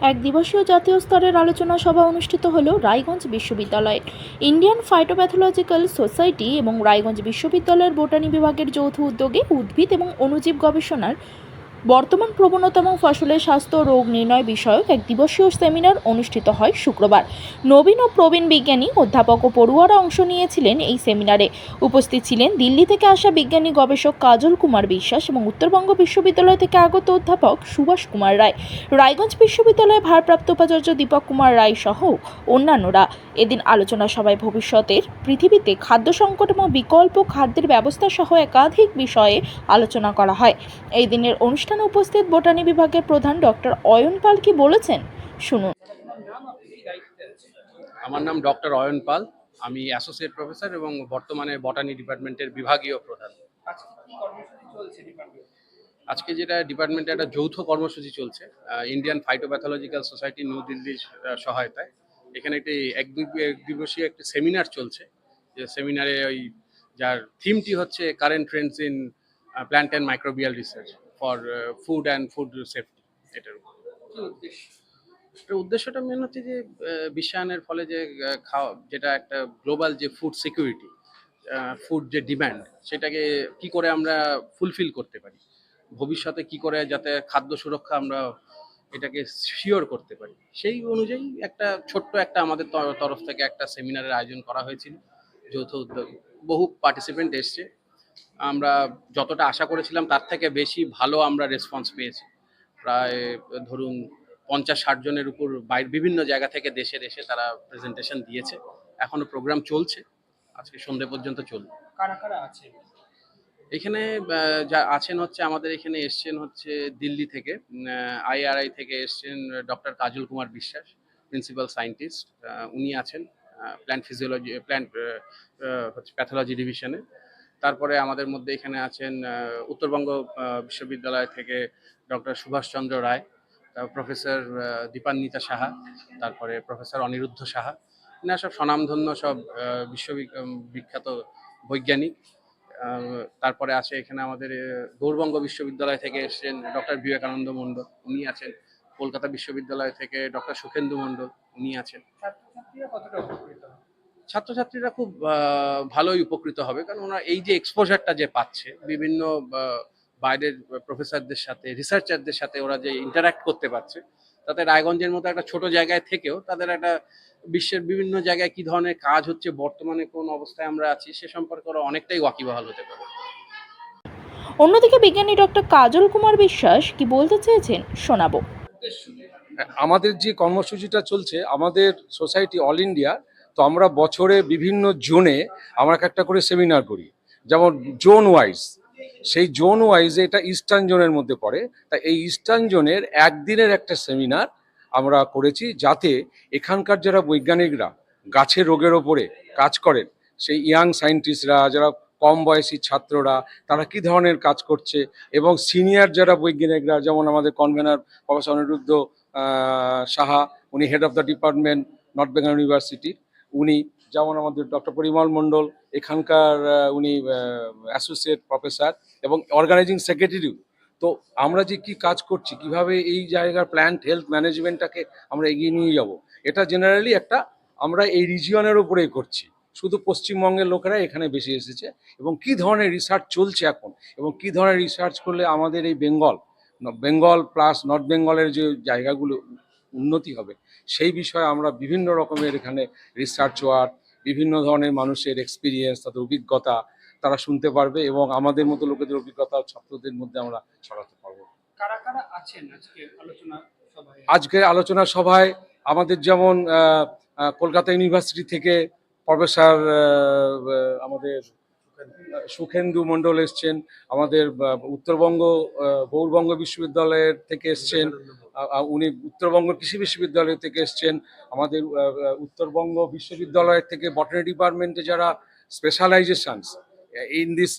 এক দিবসীয় জাতীয় স্তরের আলোচনা সভা অনুষ্ঠিত হল রায়গঞ্জ বিশ্ববিদ্যালয়ে। ইন্ডিয়ান ফাইটোপ্যাথোলজিক্যাল সোসাইটি এবং রায়গঞ্জ বিশ্ববিদ্যালয়ের বোটানি বিভাগের যৌথ উদ্যোগে উদ্ভিদ এবং অণুজীব গবেষণার বর্তমান প্রবণতা এবং ফসলের স্বাস্থ্য রোগ নির্ণয় বিষয়ক এক দিবসীয় সেমিনার অনুষ্ঠিত হয় শুক্রবার। নবীন ও প্রবীণ বিজ্ঞানী অধ্যাপক ও পড়ুয়ারা অংশ নিয়েছিলেন এই সেমিনারে। উপস্থিত ছিলেন দিল্লি থেকে আসা বিজ্ঞানী গবেষক কাজল কুমার বিশ্বাস এবং উত্তরবঙ্গ বিশ্ববিদ্যালয় থেকে আগত অধ্যাপক সুভাষ কুমার রায়। রায়গঞ্জ বিশ্ববিদ্যালয়ের ভারপ্রাপ্ত উপাচার্য দীপক কুমার রায় সহ অন্যান্যরা। এদিন আলোচনা সভায় ভবিষ্যতের, পৃথিবীতে খাদ্য সংকট এবং বিকল্প খাদ্যের ব্যবস্থা সহ একাধিক বিষয়ে আলোচনা করা হয়। এই দিনের অনুষ্ঠানে উপস্থিত বোটানি বিভাগের প্রধান ডক্টর অয়ন পাল কি বলেছেন? শুনুন। আমার নাম ডক্টর অয়ন পাল। আমি অ্যাসোসিয়েট প্রফেসর এবং বর্তমানে বটানি ডিপার্টমেন্টের বিভাগীয় প্রধান। আজকে যেটা ডিপার্টমেন্টে একটা যৌথ কর্মসূচি চলছে ইন্ডিয়ান ফাইটোপ্যাথোলজিক্যাল সোসাইটি নিউ দিল্লির সহায়তায়। এখানে একটি এক এক দিবসীয় একটি সেমিনার চলছে। যে সেমিনারে ওই যার থিমটি হচ্ছে current trends in plant and microbial research for food and food safety এটার উপর। উদ্দেশ্যটা মেন হচ্ছে যে বিশ্বায়নের ফলে যে খাওয়া, যেটা একটা গ্লোবাল যে ফুড সিকিউরিটি ফুড যে ডিম্যান্ড সেটাকে কি করে আমরা ফুলফিল করতে পারি? ভবিষ্যতে কি করে যাতে খাদ্য সুরক্ষা আমরা এটাকে শিওর করতে পারি? সেই অনুযায়ী একটা ছোট্ট একটা আমাদের তরফ থেকে একটা সেমিনারের আয়োজন করা হয়েছিল। যৌথ উদ্যোগ, বহু পার্টিসিপেন্ট এসছে। আমরা যতটা আশা করেছিলাম তার থেকে বেশি ভালো আমরা রেসপন্স পেয়েছি। প্রায় ধরুন পঞ্চাশ ষাট জনের উপর বাইর বিভিন্ন জায়গা থেকে দেশের এসে তারা প্রেজেন্টেশন দিয়েছে। এখনও প্রোগ্রাম চলছে। আজকে সন্ধে পর্যন্ত চলবে। কারা কারা আছে? এখানে যা আছেন হচ্ছে আমাদের এখানে এসছেন হচ্ছে দিল্লি থেকে আইআরআই থেকে এসছেন ডক্টর কাজল কুমার বিশ্বাস প্রিন্সিপাল সায়েন্টিস্ট উনি আছেন প্ল্যান্ট ফিজিওলজি প্ল্যান্ট হচ্ছে প্যাথোলজি ডিভিশনে তারপরে আমাদের মধ্যে এখানে আছেন উত্তরবঙ্গ বিশ্ববিদ্যালয় থেকে ডক্টর সুভাষচন্দ্র রায় প্রফেসর দীপান্বিতা সাহা তারপরে প্রফেসর অনিরুদ্ধ সাহা। এনারা সব স্বনামধন্য সব আহ, বিশ্ববি- বিখ্যাত বৈজ্ঞানিক। তারপরে আছে এখানে আমাদের গৌরবঙ্গ বিশ্ববিদ্যালয় থেকে এসেছেন ডক্টর বিবেকানন্দ মণ্ডল উনি আছেন। কলকাতা বিশ্ববিদ্যালয় থেকে ডক্টর সুখেন্দু মণ্ডল উনি আছেন। ছাত্রছাত্রীরা খুব ভালোই উপকৃত হবে। কারণ ওনারা এই যে এক্সপোজারটা যে পাচ্ছে বিভিন্ন বাইরের প্রফেসরদের সাথে রিসার্চারদের সাথে ওরা যে ইন্টারাক্ট করতে পারছে তাতে রায়গঞ্জের মতো একটা ছোট জায়গায় থেকেও তাদের একটা বিশ্বের বিভিন্ন জায়গায় কি ধরনের কাজ হচ্ছে বর্তমানে কোন অবস্থায় আমরা আছি সে সম্পর্কে ওরা অনেকটাই ওয়াকিবহাল হতে পারে। অন্যদিকে বিজ্ঞানী ডক্টর কাজল কুমার বিশ্বাস কি বলতে চেয়েছেন শোনাবো। আমাদের যে কর্মসূচিটা চলছে আমাদের সোসাইটি অল ইন্ডিয়া তো আমরা বছরে বিভিন্ন জোনে আমরা এক একটা করে সেমিনার করি। যেমন জোন ওয়াইজ সেই জোন ওয়াইজে এটা ইস্টার্ন জোনের মধ্যে পড়ে। তাই এই ইস্টার্ন জোনের একদিনের একটা সেমিনার আমরা করেছি যাতে এখানকার যারা বৈজ্ঞানিকরা গাছের রোগের ওপরে কাজ করেন, সেই ইয়াং সায়েন্টিস্টরা যারা কম বয়সী ছাত্ররা, তারা কি ধরনের কাজ করছে এবং সিনিয়র যারা বৈজ্ঞানিকরা, যেমন আমাদের কনভেনার প্রফেসর অনিরুদ্ধ সাহা, উনি head of the department north Bengal university উনি যেমন আমাদের ডক্টর পরিমল মণ্ডল, এখানকার উনি অ্যাসোসিয়েট প্রফেসর এবং অর্গানাইজিং সেক্রেটারিও তো আমরা যে কি কাজ করছি, কীভাবে এই জায়গার প্ল্যান্ট হেলথ ম্যানেজমেন্টটাকে আমরা এগিয়ে নিয়ে যাব, এটা জেনারেলি একটা আমরা এই রিজিয়নের ওপরেই করছি। শুধু পশ্চিমবঙ্গের লোকেরা এখানে বেশি এসেছে এবং কি ধরনের রিসার্চ চলছে এখন এবং কি ধরনের রিসার্চ করলে আমাদের এই বেঙ্গল বেঙ্গল প্লাস নর্থ বেঙ্গলের যে জায়গাগুলো উন্নতি হবে। সেই বিষয়ে আমরা বিভিন্ন রকমের এখানে রিসার্চ ওয়ার্ক বিভিন্ন ধরনের মানুষের এক্সপিরিয়েন্স তাদের অভিজ্ঞতা তারা শুনতে পারবে এবং আমাদের মতো লোকেদের অভিজ্ঞতা ছাত্রদের মধ্যে আমরা ছড়াতে পারব। কারা কারা আছেন আজকে আলোচনা সভায়? আজকে আলোচনা সভায় আমাদের যেমন কলকাতা ইউনিভার্সিটি থেকে প্রফেসর আমাদের সুখেন্দু মণ্ডল এসছেন আমাদের উত্তরবঙ্গ গৌরবঙ্গ বিশ্ববিদ্যালয়ের থেকে এসছেন উনি উত্তরবঙ্গ কৃষি বিশ্ববিদ্যালয় থেকে এসছেন আমাদের উত্তরবঙ্গ বিশ্ববিদ্যালয়ের থেকে বটানি ডিপার্টমেন্টে যারা স্পেশালাইজেশনস ইন দিস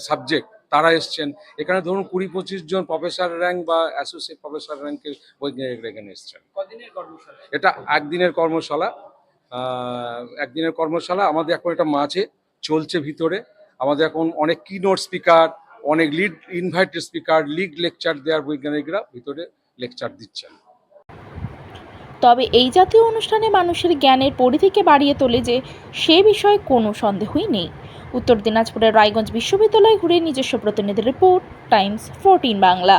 সাবজেক্ট তারা এসছেন। এখানে ধরুন কুড়ি পঁচিশ জন প্রফেসর র্যাঙ্ক বা অ্যাসোসিয়েট প্রফেসর র্যাঙ্কের বৈজ্ঞানিকরা এখানে এসছেন। এটা একদিনের কর্মশালা আহ, একদিনের কর্মশালা আমাদের এখন একটা মাঝে চলছে ভিতরে। আমাদের এখন অনেক কিনোট স্পিকার অনেক lead invited speaker lead lecture দেওয়ার বৈজ্ঞানিকরা ভিতরে লেকচার দিচ্ছেন। তবে এই জাতীয় অনুষ্ঠানে মানুষের জ্ঞানের পরিধিকে বাড়িয়ে তোলে যে সে বিষয়ে কোনো সন্দেহই নেই। উত্তর দিনাজপুরের রায়গঞ্জ বিশ্ববিদ্যালয় ঘুরে নিজস্ব প্রতিনিধি রিপোর্ট, টাইমস, ফোরটিন বাংলা।